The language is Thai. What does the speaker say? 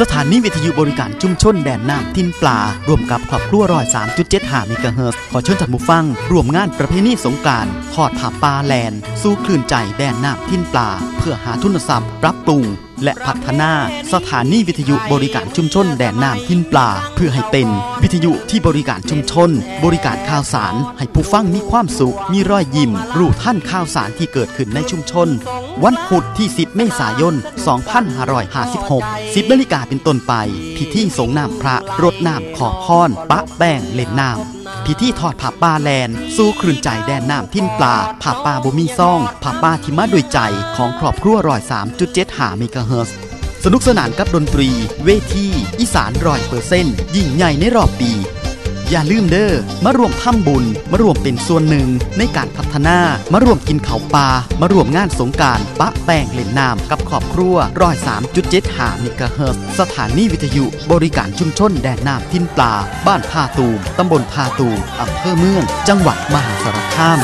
สถานีวิทยุบริการชุมชนแดนน้ำทินปลา ร่วมกับครอบครัวรอย3.75เมกะเฮิร์ขอเชิญท่านผู้ฟัง ร่วมงานประเพณีสงกรารทอดผ้าปลาแลน สู้คลื่นใจแดนน้ำทินปลา เพื่อหาทุนทรัพย์ปรับปรุง และพัฒนาสถานีวิทยุบริการชุมชนแดนน้ำทิ้นปลา เพื่อให้เป็นวิทยุที่บริการชุมชน บริการข่าวสาร ให้ผู้ฟังมีความสุข มีรอยยิ้มรู้ท่านข่าวสารที่เกิดขึ้นในชุมชน วันพุธที่ 10 เมษายน 2556 10นาฬิกาเป็นต้นไป พิธีสงน้ำพระรดน้ำขอพรปะแป้งเล่นน้ำ พิธีทอดผ้าป่าแลน สู้ครืนใจแดนน้ำทิ้นปลาผ้าป่าบ่มีซ่องผ้าป่าที่มาด้วยใจของครอบครัวรอย3.75เมกะเฮิรตซ์สนุกสนานกับดนตรี เวทีอีสานร้อยเปอร์เซนต์ยิ่งใหญ่ในรอบปี อย่าลืมเด้อมารวมทำบุญ มารวมเป็นส่วนหนึ่งในการพัฒนามารวมกินข้าวปลามารวมงานสงการปะแป้งเล่นน้ำกับครอบครัวร้อยสามจุดเจ็ดหามิกะเฮิรตซ์สถานีวิทยุบริการชุมชนแดนน้ำทินปลา บ้านพาตูมตำบลพาตูมอำเภอเมือง จังหวัดมหาสารคาม